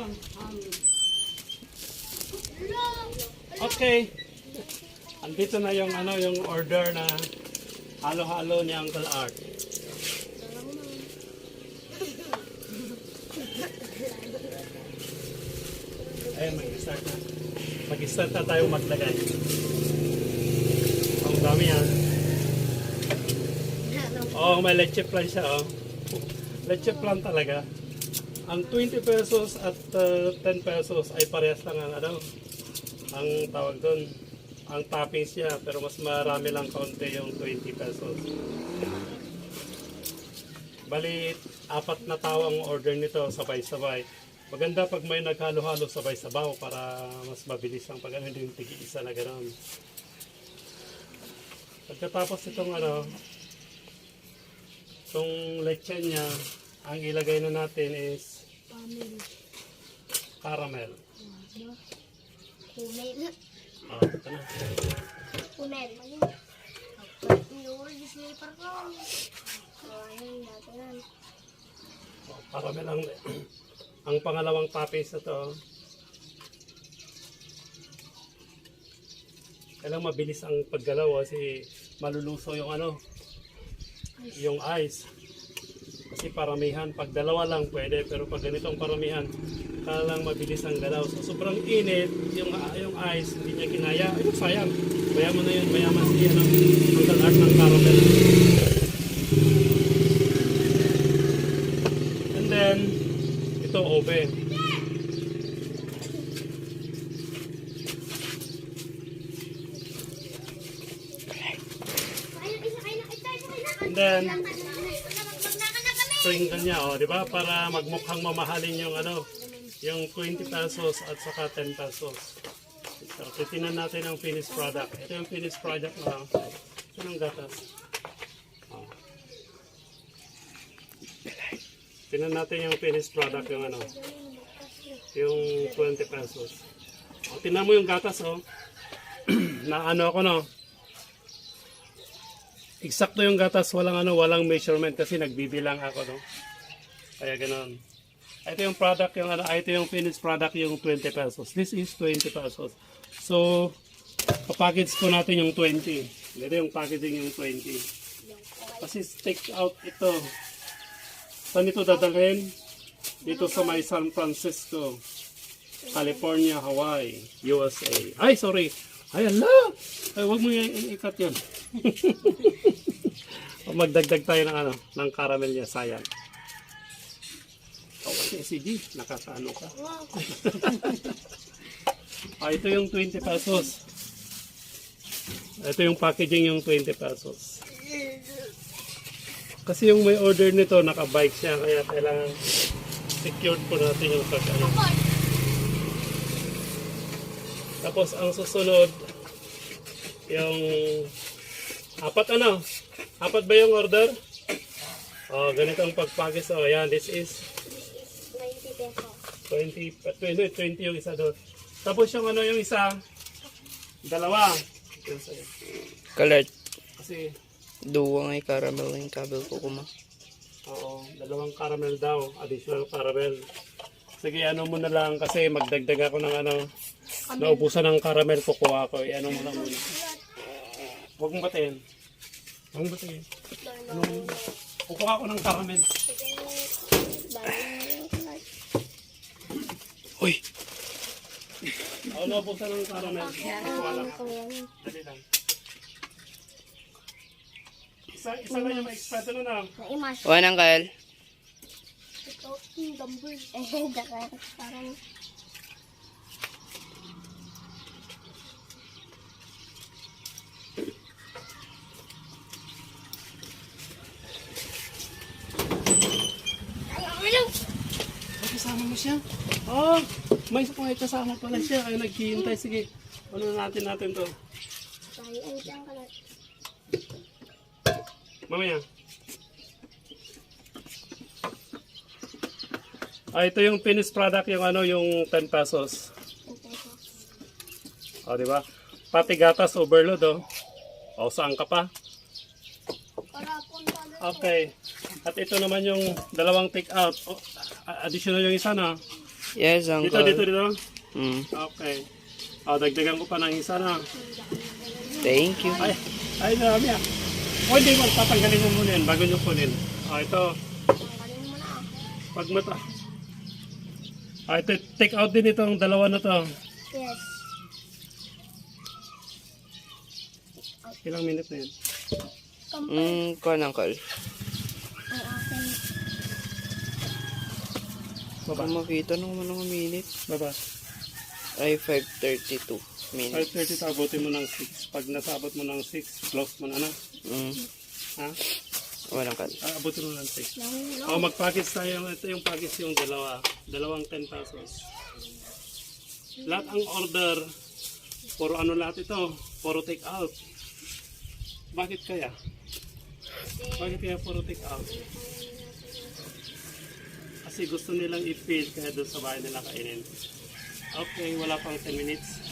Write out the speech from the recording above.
Um, okay. Andito na yung ano yung order na halo-halo ni Uncle Art. Ayun, mag-start na. Mag-start na tayo maglagay. Ang dami yan. Oh, may leche plan siya, oh. Leche plan talaga. Ang 20 pesos at uh, 10 pesos ay parehas lang ang ano, ang tawag doon. Ang toppings niya, pero mas marami lang kaunti yung 20 pesos. Bali, apat na tao ang order nito, sabay-sabay. Maganda pag may naghalo-halo sabay-sabaw para mas mabilis ang pag ano, yung tigi-isa na gano'n. Pagkatapos itong ano, itong leche niya, ang ilagay na natin is Pamil. caramel. Kunel. Ah, ito na. Kunel. Inuwi di sleeper ko. So, ayun, dati na. Oh, caramel ang, ang pangalawang toppings na to. Kailangan mabilis ang paggalaw kasi maluluso yung ano, yung ice. Kasi paramihan, pag dalawa lang pwede, pero pag ganitong paramihan, kailangan mabilis ang galaw. So sobrang init, yung, yung ice, hindi niya kinaya. Ayun, sayang. Mayaman na yun, mayaman siya ng Uncle Art ng caramel. And then, ito oven. Ayun, isa Sprinkle niya, oh, di ba? Para magmukhang mamahalin yung ano, yung 20 pesos at saka 10 pesos. So, titinan natin ang finished product. Ito yung finished product na. Ito ng gatas. Oh. Tingnan natin yung finished product yung ano, yung 20 pesos. O, tingnan mo yung gatas, oh. na ano ako, no? Eksakto yung gatas, walang ano, walang measurement kasi nagbibilang ako, no? Kaya ganoon. Ito yung product, yung ano, ito yung finished product, yung 20 pesos. This is 20 pesos. So, papackage po natin yung 20. Ito yung packaging yung 20. Kasi take out ito. Saan ito dadalhin? Dito sa may San Francisco, California, Hawaii, USA. Ay, sorry. Ay, ala! Ay, wag mo yung ikat yun. O, Magdagdag tayo ng ano, ng caramel niya, sayang. O, kasi si G, nakakaano ka. ah, ito yung 20 pesos. Ito yung packaging yung 20 pesos. Kasi yung may order nito, nakabike siya, kaya kailangan secured po natin yung pag ano. Tapos ang susunod, yung apat ano? Apat ba yung order? Oh, ganito ang pagpagis. Oh, yan, this is 20 pesos. 20, 20, 20 yung isa doon. Tapos yung ano yung isa, dalawa. Kalat. Kasi, Duwa nga caramel yung kabel ko kuma. oo, dalawang caramel daw, additional caramel. Sige, ano mo na lang kasi magdagdag ako ng ano, naubusan ng caramel, kukuha ako. Eh, ano mo lang muna. Huwag mong batiin. Huwag mong batiin. Ano mo muna. Kukuha ako ng caramel. Uy! Oo, naubusan ng caramel. Kukuha lang ako. Dali lang. Isa, isa lang yung ma-expect na lang. Naimas. One uncle. Ito, yung dumbbell. Eh. Parang, siya? Oh, may, may kasama pala siya. Kaya naghihintay. Sige, ano natin natin to. ay. Mamaya. Ah, ito yung finished product, yung ano, yung 10 pesos. 10 pesos. O, di ba? Pati gatas overload, oh. O, saan ka pa? Para punta na. Okay. At ito naman yung dalawang take out. Oh, additional yung isa na. Yes, Dito, uncle. dito, dito. Mm. Okay. O, dagdagan ko pa ng isa na. Thank you. Ay, ay, marami ah. O, hindi mo, tatanggalin mo muna yan bago nyo kunin. O, ito. Tanggalin mo na. Pag mata. Ah, ito, take out din itong dalawa na to. Yes. Ilang minute na yan? Mm, kuhan, uncle. Ang Baba. Kung makita nung mga minute. Baba. Ay, 5.32 minutes. 5.30 abutin mo ng 6. Pag nasabot mo ng 6, close mo na na. Mm. Ha? Walang kal. Ah, abutin mo ng 6. Lang, O, mag-package tayo. Ito yung package yung dalawa. Dalawang 10 pesos. Lahat ang order, puro ano lahat ito, puro take out. Bakit kaya? Bakit kaya puro take out? Kasi gusto nilang i-feed kaya doon sa bahay nila kainin. Okay, wala pang 10 minutes.